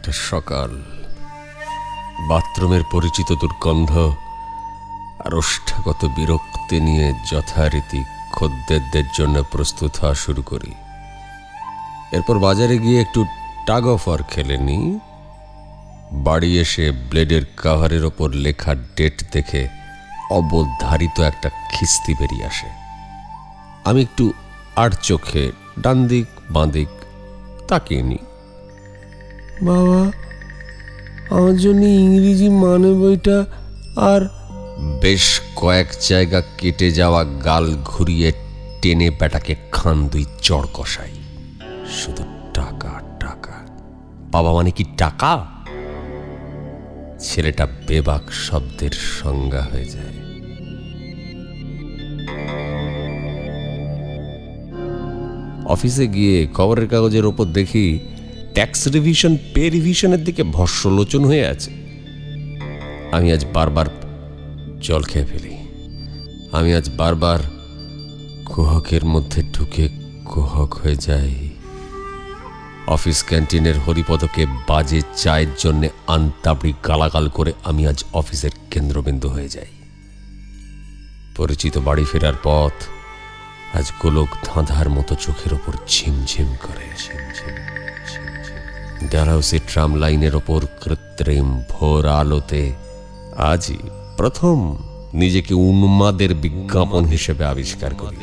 একটা সকাল। বাথরুমের পরিচিত দুর্গন্ধ আর ওষ্ঠাগত বিরক্তি নিয়ে যথারীতি খদ্দেরদের জন্য প্রস্তুত হওয়া শুরু করি। এরপর বাজারে গিয়ে একটু টাগ অফ আর খেলে নিই। বাড়ি এসে ব্লেডের কাভারের ওপর লেখা ডেট দেখে অবধারিত একটা খিস্তি বেরিয়ে আসে। আমি একটু আর চোখে ডান দিক বাঁ দিক তাকিয়ে নিই। বাবা, আমার জন্য ইংরেজি মানে বইটা আর বেশ কয়েক জায়গা কেটে যাওয়া গাল ঘুরিয়ে টেনে বেটাকে খান দুই চড় কষাই। শুধু টাকা টাকা। বাবা মানে কি টাকা? ছেলেটা বেবাক শব্দের সংজ্ঞা হয়ে যায়। অফিসে গিয়ে খবরের কাগজের ওপর দেখি ট্যাক্স রিভিশন পে রিভিশনের দিকে ভস্যলোচন হয়ে আছে। আমি আজ বারবার জল খেয়ে ফেলি। আমি আজ বারবার কুহকের মধ্যে ঢুকে কুহক হয়ে যাই। অফিস ক্যান্টিনের হরিপদকে বাজে চায়ের জন্য আনতাবড়ি গালাগাল করে আমি আজ অফিসের কেন্দ্রবিন্দু হয়ে যাই। পরিচিত বাড়ি ফেরার পথ আজ গোলক ধাঁধার মতো চোখের ওপর ঝিমঝিম করে ঝিমঝিম। ডালহাউসি ট্রাম লাইনের ওপর কৃত্রিম ভোর আলোতে আজই প্রথম নিজেকে উন্মাদের বিজ্ঞাপন হিসেবে আবিষ্কার করি।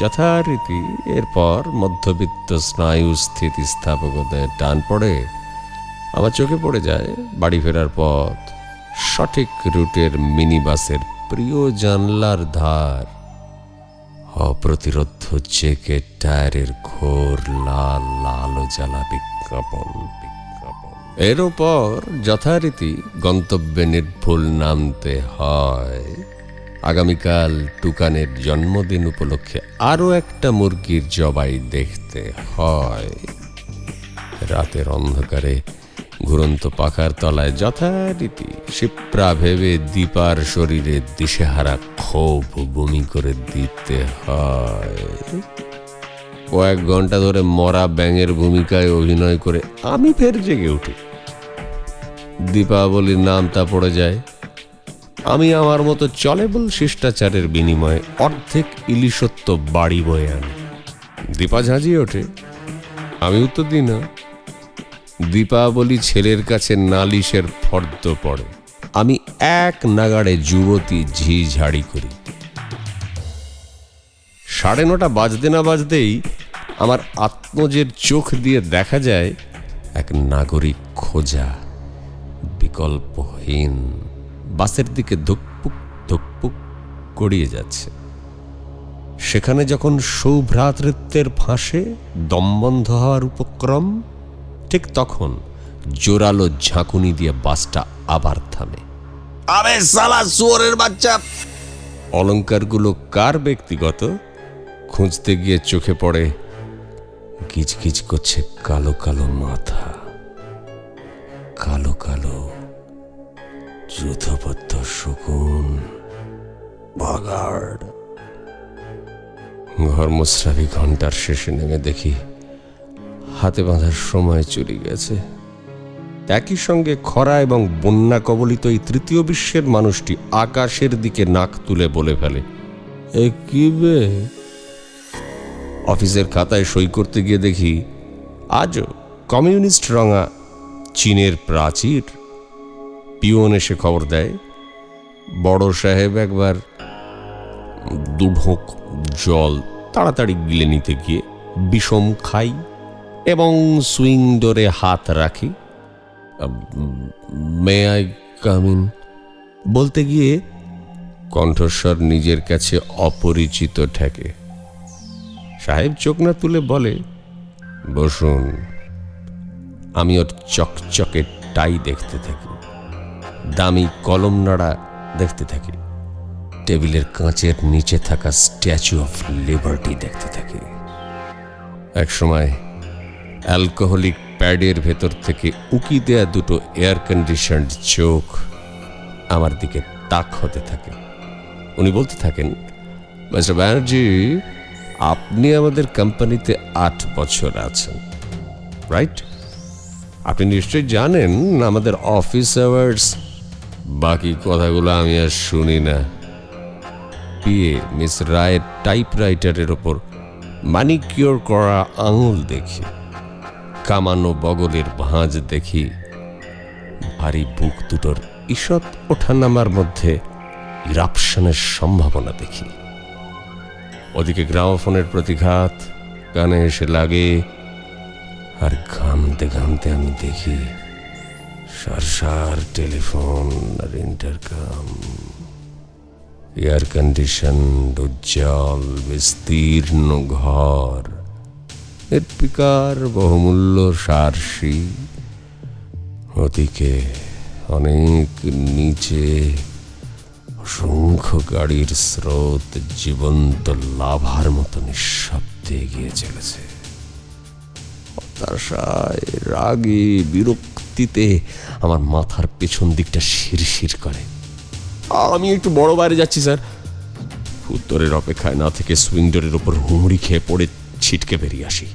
যথারীতি এরপর মধ্যবিত্ত স্নায়ু স্থিতিস্থাপকতায় টান পড়ে, আমার চোখে পড়ে যায় বাড়ি ফেরার পথ, সঠিক রুটের মিনি বাসের প্রিয় জানলার ধার, অপ্রতিরোধ চেকে টায়ারের ঘোর লাল আলো জ্বালা বিজ্ঞাপন বিজ্ঞাপন। এর যথারীতি গন্তব্যে নির্ভুল নামতে হয়। আগামীকাল টুকানের জন্মদিন উপলক্ষে আরও একটা মুরগির জবাই দেখতে হয়। রাতের অন্ধকারে ঘুরন্ত পাখার তলায় যথারীতি শিপ্রা ভেবে দীপার শরীরে দিশেহারা ক্ষোভ বমি করে দিতে হয়। কয়েক ঘণ্টা ধরে মরা ব্যাঙের ভূমিকায় অভিনয় করে আমি ফের জেগে উঠি। দীপাবলির নামটা পড়ে যায়, আমি আমার মতো চলেবল শিষ্টাচারের বিনিময়ে অর্ধেক ইলিশত্ব বাড়ি বয়ে আনি। দীপা ঝাঁঝিয়ে ওঠে, আমি উত্তর দিই না। দীপাবলি ছেলের কাছে নালিশের ফর্দ পড়ে, আমি এক নাগাড়ে যুবতী ঝি ঝাড়ি করি। সাড়ে নটা বাজতে না বাজতেই আমার আত্মজের চোখ দিয়ে দেখা যায় এক নাগরিক খোঁজা বিকল্পহীন। বাসের দিকে ধুকপুক ধুকপুক গড়িয়ে যাচ্ছে। সেখানে যখন সৌভ্রাতৃত্বের ফাঁসে দমবন্ধ হওয়ার উপক্রম ঠিক তখন জোরালো ঝাঁকুনি দিয়ে বাসটা আবার থামে। আবে সালা সুয়ারের বাচ্চা! অলঙ্কারগুলো কার ব্যক্তিগত? খুঁজতে গিয়ে চোখে পড়ে গিজগিজ করছে কালো কালো মাথা। কালো কালো যুথবদ্ধ শকুন বাগার্ড ঘর্মস্রাবী ঘণ্টার শেষে নেমে দেখি হাতে বাঁধার সময় চলে গেছে। একই সঙ্গে খরা এবং বন্যা কবলিত এই তৃতীয় বিশ্বের মানুষটি আকাশের দিকে নাক তুলে বলে ফেলে, এ কি বে? অফিসের খাতায় সই করতে গিয়ে দেখি আজও কমিউনিস্ট রঙা চীনের প্রাচীর। পিওন এসে খবর দেয়, বড় সাহেব একবার দুঢোক জল তাড়াতাড়ি গিলে নিতে গিয়ে বিষম খাই এবং সুইং ডোরে হাত রাখি। মে আই কামিন বলতে গিয়ে কণ্ঠস্বর নিজের কাছে অপরিচিত ঠেকে। সাহেব চোখ না তুলে বলে, বসুন, আমি ওর চকচকে টাই দেখতে থাকি, দামি কলম নাড়া দেখতে থাকি, টেবিলের কাঁচের নিচে থাকা স্ট্যাচু অফ লিবার্টি দেখতে থাকি। একসময় অ্যালকোহলিক প্যাডের ভেতর থেকে উকি দেয়া দুটো এয়ার কন্ডিশনড চোখ আমার দিকে তাক হতে থাকে। উনি বলতে থাকেন, মিস্টার ব্যানার্জি আপনি আমাদের কোম্পানিতে আট বছর আছেন রাইট আপনি নিশ্চয়ই জানেন আমাদের অফিস আওয়ার্স বাকি কথাগুলো আমি আর শুনি না। পিয়ে মিস রায়ের টাইপরাইটারের ওপর মানিকিওর করা আঙুল দেখি, কামানো বগলের ভাঁজ দেখি, ভারী বুক দুটোর ঈষৎ ওঠানামার মধ্যে ইরাপশনের সম্ভাবনা দেখি। ওদিকে গ্রামোফোনের প্রতিঘাত কানে এসে লাগে, আর ঘামতে ঘামতে আমি দেখি সারসার টেলিফোন আর ইন্টারকাম এয়ার কন্ডিশন উজ্জ্বল, বিস্তীর্ণ ঘর। নির্বিকার বহুমূল্য সারসি। ওদিকে অনেক নিচে অসংখ্য গাড়ির স্রোত জীবন্ত লাভার মতো নিঃশব্দে এগিয়ে চলেছে। হতাশায়, রাগে, বিরক্তিতে আমার মাথার পেছন দিকটা শিরশির করে। আমি একটু বড় বাইরে যাচ্ছি, স্যার। উত্তরের অপেক্ষায় না থেকে সুইন্ডোরের ওপর হুমড়ি খেয়ে পড়ে ছিটকে বেরিয়ে আসি।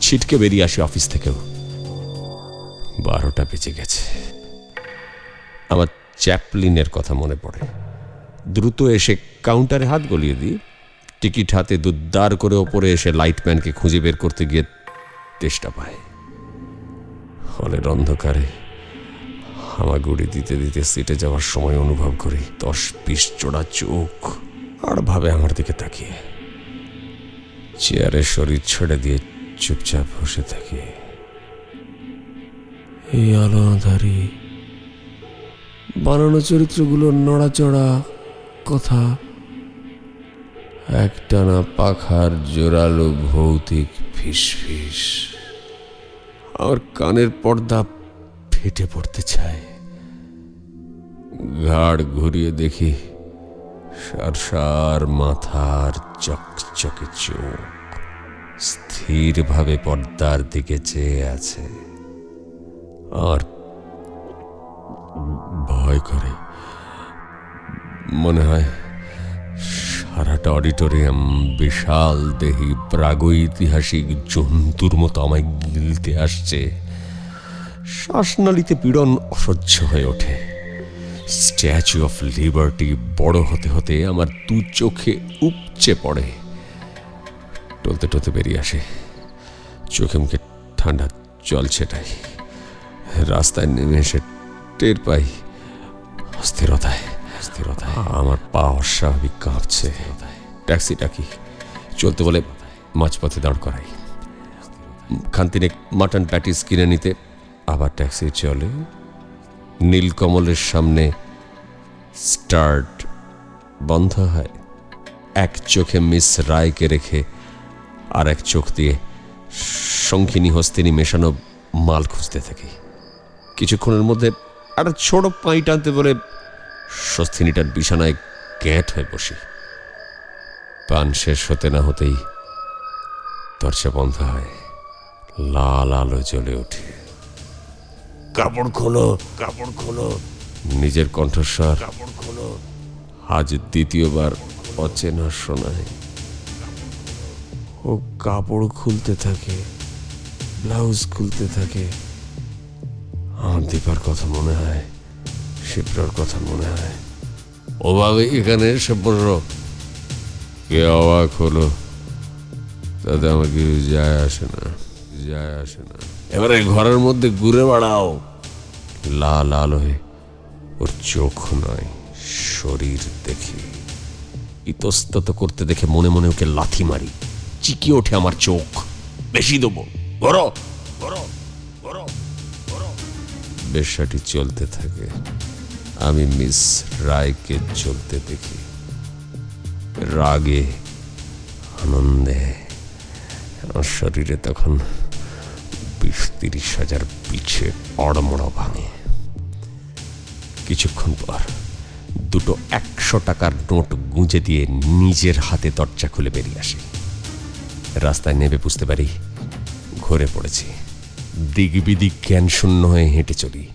ছিটকে বেরিয়ে আসি অফিস থেকেও। বারোটা বেজে গেছে। আমার চ্যাপলিনের কথা মনে পড়ে। দ্রুত এসে কাউন্টারে হাত গলিয়ে দিই। টিকিট হাতে দুদ্দার করে ওপরে এসে লাইটম্যানকে খুঁজে বের করতে গিয়ে তেষ্টা পায়। হলের অন্ধকারে হামাগুড়ি দিতে দিতে সিটে যাওয়ার সময় অনুভব করি দশ পিস চোড়া চোখ আর ভাবে আমার দিকে তাকিয়ে। চেয়ারে শরীর ছেড়ে দিয়ে চুপচাপ বসে থাকি। এই আলো আধারি বানানো চরিত্রগুলোর নড়াচড়া কথা। একটানা পাখার জোরালো ভৌতিক ফিসফিস। আমার কানের পর্দা ফেটে পড়তে চায়। ঘাড় ঘুরিয়ে দেখি সারসার মাথার চকচকে চোখ। স্থিরভাবে পর্দার দিকে চেয়ে আছে। আর ভয় করে। মনে হয় সারাটা অডিটোরিয়াম বিশাল দেহি প্রাগৈতিহাসিক জন্তুর মতো আমায় গিলতে আসছে। শ্বাসনালীতে পীড়ন অসহ্য হয়ে ওঠে। স্ট্যাচু অফ লিবার্টি বড় হতে হতে আমার দু চোখে উপচে পড়ে। টলতে টলতে বেরিয়ে আসে। চোখে মুখে ঠান্ডা জল ছেটাই। রাস্তায় নেমে এসে টের পাই অস্থিরতায়। আমার পা অস্বাভাবিক কাঁপছে। ট্যাক্সি ডাকি চলতে বলে মাঝপথে দাঁড় করাই। খান্তিনে মাটন প্যাটিস কিনে নিতে আবার ট্যাক্সি চলে। নীলকমলের সামনে স্টার্ট বন্ধ হয়। এক চোখে মিস রায়কে রেখে আর এক চোখ দিয়ে শঙ্খিনী হস্তিনী মেশানো মাল খুঁজতে থাকি। কিছুক্ষণের মধ্যে একটা ছোট পাই টানতে বলে স্বস্তিনীটার বিছানায় গ্যাঁট হয়ে বসি। পান শেষ হতে না হতেই দরজা বন্ধ হয় লাল আলো জ্বলে ওঠে। কাপড় খোলো কাপড় খোলো। নিজের কণ্ঠস্বর কাপড় খোলো। আজ দ্বিতীয়বার অচেনা শোনায়। ও কাপড় খুলতে থাকে ব্লাউজ খুলতে থাকে। আমার দীপার কথা মনে হয় শিপ্রার কথা মনে হয়। ওভাবে এখানে এসে বসো কে অবাক হলো? তাতে আমার যায় আসে না, যায় আসে না। এবারে ঘরের মধ্যে ঘুরে বেড়াও। লাল হয়ে ওর চোখ নয়, শরীর দেখি। ইতস্তত করতে দেখে মনে মনে ওকে লাথি মারি। চিকি ওঠে আমার চোখ। বেশি দেবো। বেশাটি চলতে থাকে। আমি মিস রায়কে চলতে দেখি। রাগে, আনন্দে। আমার শরীরে তখন বিশ তিরিশ হাজার পিছে অড়মড় ভাঙে। কিছুক্ষণ পর দুটো একশো টাকার নোট গুঁজে দিয়ে নিজের হাতে দরজা খুলে বেরিয়ে আসি। রাস্তায় নেমে বুঝতে পারি, ঘরে পড়েছি। দিক বিদিক জ্ঞান শূন্য হয়ে হেঁটে চলি।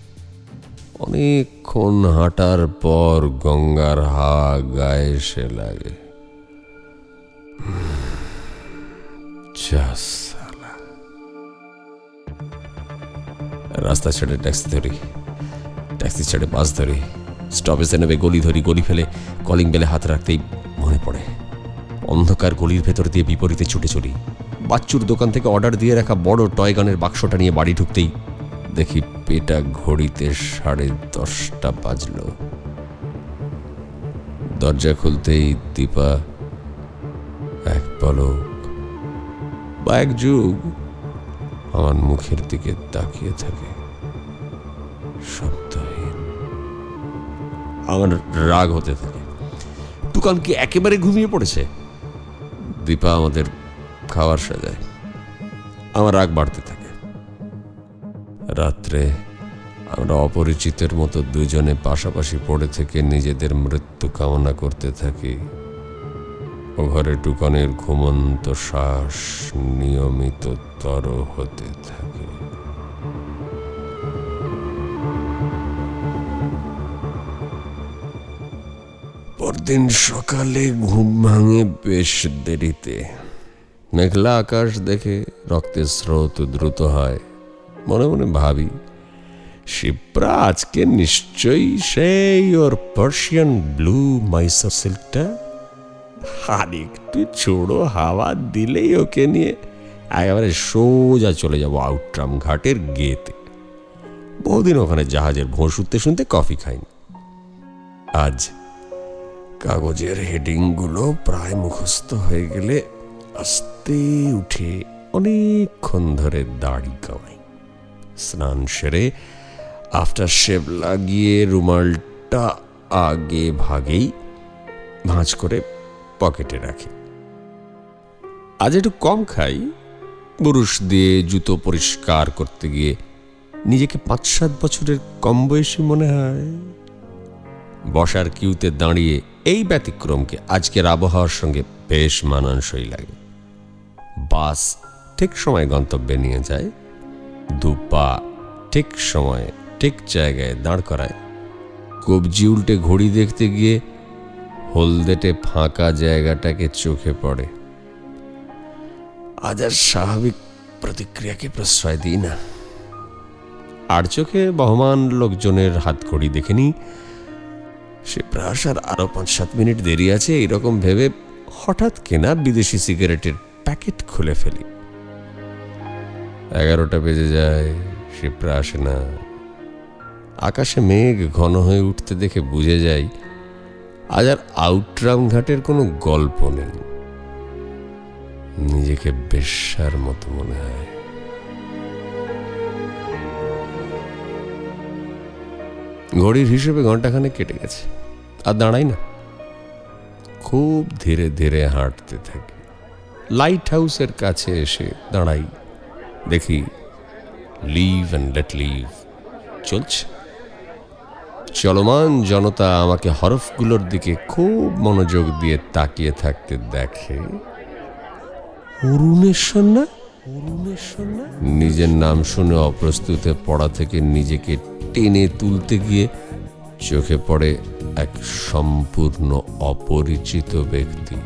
অনেকক্ষণ হাঁটার পর গঙ্গার হাওয়া গায়ে এসে লাগে। রাস্তা ছেড়ে ট্যাক্সি ধরি। ট্যাক্সি ছেড়ে বাস ধরি। স্টপেজে নেমে গলি ধরি, গলি ফেলে কলিং বেলে হাত রাখতেই মনে পড়ে। অন্ধকার গলির ভেতর দিয়ে বিপরীতে ছুটে চলি। বাচ্চুর দোকান থেকে অর্ডার দিয়ে রাখা বড় টয় গানের বাক্সটা নিয়ে বাড়ি ঢুকতেই দেখি পেটা ঘড়িতে সাড়ে দশটা বাজলো। দরজা খুলতেই দীপা, এক পলক, বা এক যুগ আমার মুখের দিকে তাকিয়ে থাকে। শব্দহীন। আমার রাগ হতে থাকে। টুকান কি একেবারে ঘুমিয়ে পড়েছে? দীপা আমাদের খাওয়ার সাজায়। আমার রাগ বাড়তে থাকে। রাত্রে আমরা অপরিচিতের মতো দুজনে পাশাপাশি পড়ে থেকে নিজেদের মৃত্যু কামনা করতে থাকি। ও ঘরে টুকানের ঘুমন্ত শ্বাস নিয়মিত তর হতে থাকে। পরদিন সকালে ঘুম ভাঙে বেশ দেরিতে। মেঘলা আকাশ দেখে রক্তের স্রোত দ্রুত হয়। মনে মনে ভাবি, শিপ্রা, আজকে নিশ্চয়ই সেই ওর পার্সিয়ান ব্লু মাইসার সিল্কটা আর একটু ছোড়ো হাওয়া দিলেই ওকে নিয়ে একেবারে সোজা চলে যাব আউটরাম ঘাটের গেতে বহুদিন ওখানে জাহাজের ভোঁ শুনতে শুনতে কফি খাইনি। আজ কাগজের হেডিংগুলো প্রায় মুখস্থ হয়ে গেলে আস্তে উঠে অনেকক্ষণ ধরে দাড়ি কামাই। স্নান সেরে আফটার শেভ লাগিয়ে রুমালটা আগে ভাগেই ভাঁজ করে পকেটে রাখি। আজ একটু কম খাই। বুরুশ দিয়ে জুতো পরিষ্কার করতে গিয়ে নিজেকে পাঁচ সাত বছরের কম বয়সী মনে হয়। বসার কিউতে দাঁড়িয়ে এই ব্যতিক্রমকে আজকের আবহাওয়ার সঙ্গে বেশ মানানসই লাগে। বাস ঠিক সময় গন্তব্যে নিয়ে যায়। দু পা ঠিক সময়ে, ঠিক জায়গায় দাঁড় করায়। কবজি উল্টে ঘড়ি দেখতে গিয়ে হলদেটে ফাঁকা জায়গাটাকে চোখে পড়ে। আজ আর স্বাভাবিক প্রতিক্রিয়াকে প্রশ্রয় দিই না। আর চোখে বহমান লোকজনের হাত ঘড়ি দেখেনি সে প্রাসার আরও পাঁচ সাত মিনিট দেরি আছে এরকম ভেবে হঠাৎ কেনা বিদেশি সিগারেটের প্যাকেট খুলে ফেলি। এগারোটা বেজে যায়, শিপ্রা আসে না। আকাশে মেঘ ঘন হয়ে উঠতে দেখে বুঝে যাই আজ আর আউটরাম ঘাটের কোনো গল্প নেই। নিজেকে বেশ্যার মতো মনে হয়। ঘড়ির হিসেবে ঘন্টাখানে কেটে গেছে, আর দাঁড়াই না। খুব ধীরে ধীরে হাঁটতে থাকি। লাইট হাউসের কাছে এসে দাঁড়াই। দেখি লিভ অ্যান্ড লেট লিভ চলছে। চলমান জনতা আমাকে হরফগুলোর দিকে খুব মনোযোগ দিয়ে তাকিয়ে থাকতে দেখে। অরুণেশ্বর না? নিজের নাম শুনে অপ্রস্তুতে পড়া থেকে নিজেকে টেনে তুলতে গিয়ে চোখে পড়ে এক সম্পূর্ণ অপরিচিত ব্যক্তি।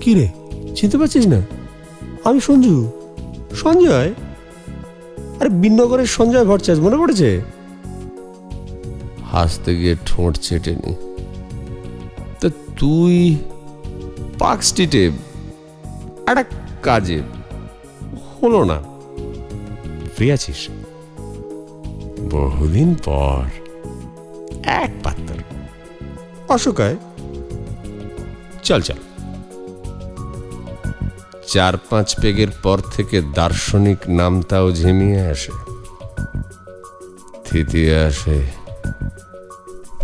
কি রে চিনতে পারছিস না? আমি সঞ্জু। সঞ্জয়? আরে বিনগরের সঞ্জয় ভট্টাচার্য মনে পড়েছে? হাসতে গিয়ে ঠোঁট চেটে নি তা তুই পার্ক স্ট্রিটে একটা কাজে হলো না? ফ্রি আছিস? বহুদিন পর। এক পাত্তর। অশোকায়? চল চল। চার পাঁচ পেগের পর থেকে দার্শনিক নামটাও ঝিমিয়ে আসে। থিতিয়ে আসে,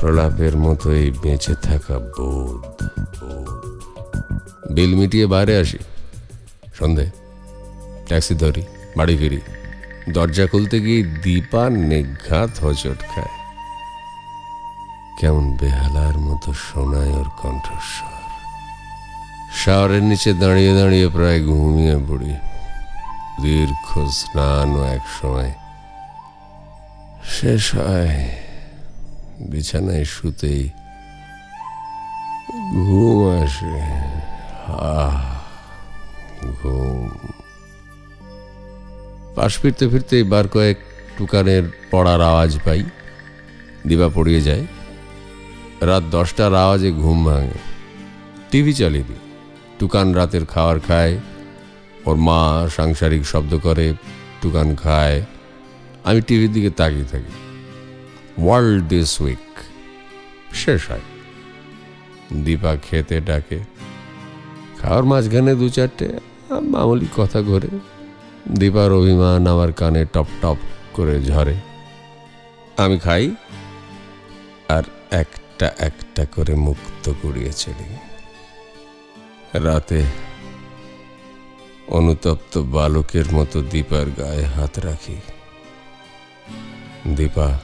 প্রলাপের মতোই বেঁচে থাকা বোধ। বিল মিটিয়ে বাইরে আসি। সন্ধে, ট্যাক্সি ধরি, বাড়ি ফিরি। দরজা খুলতে গিয়ে দীপা নিঘাত হচট খায়। কেমন বেহালার মতো শোনায় ওর কণ্ঠস্বর। শাওয়ারের নিচে দাঁড়িয়ে দাঁড়িয়ে প্রায় ঘুমিয়ে পড়ি। দীর্ঘ স্নানও এক সময় শেষ হয় বিছানায় শুতেই ঘুম আসে। ঘুম। পাশ ফিরতে ফিরতে বার কয়েক টুকানের পড়ার আওয়াজ পাই, দিবা পড়িয়ে যায়। রাত দশটার আওয়াজে ঘুম ভাঙে। টিভি চালিয়ে দিই। টুকান রাতের খাওয়ার খায়। ওর মা সাংসারিক শব্দ করে টুকান খায়। আমি টিভির দিকে তাকিয়ে থাকি। World this week. শেষ হয়। দীপা খেতে ডাকে। খাওয়ার মাঝখানে দু চারটে মামুলি কথা ঘরে। দীপার অভিমান আমার কানে টপ টপ করে ঝরে। আমি খাই। আর একটা একটা করে মুক্ত কুড়িয়ে চলি। রাতে অনুতপ্ত বালকের মতো দীপার গায়ে হাত রাখি। দীপা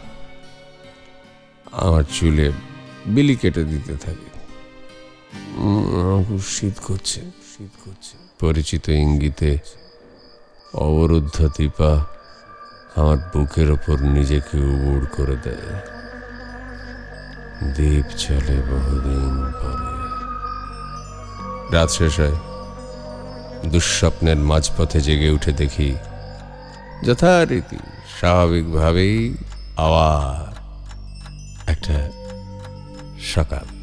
আমার চুলে বিলি কেটে দিতে থাকে। শীত করছে শীত করছে। পরিচিত ইঙ্গিতে অবরুদ্ধ দীপা আমার বুকের ওপর নিজেকে উবুড় করে দেয়। দ্বীপ চলে বহুদিন পরে। রাত শেষ হয়। দুঃস্বপ্নের মাঝপথে জেগে উঠে দেখি যথারীতি স্বাভাবিকভাবেই আবার একটা সকাল।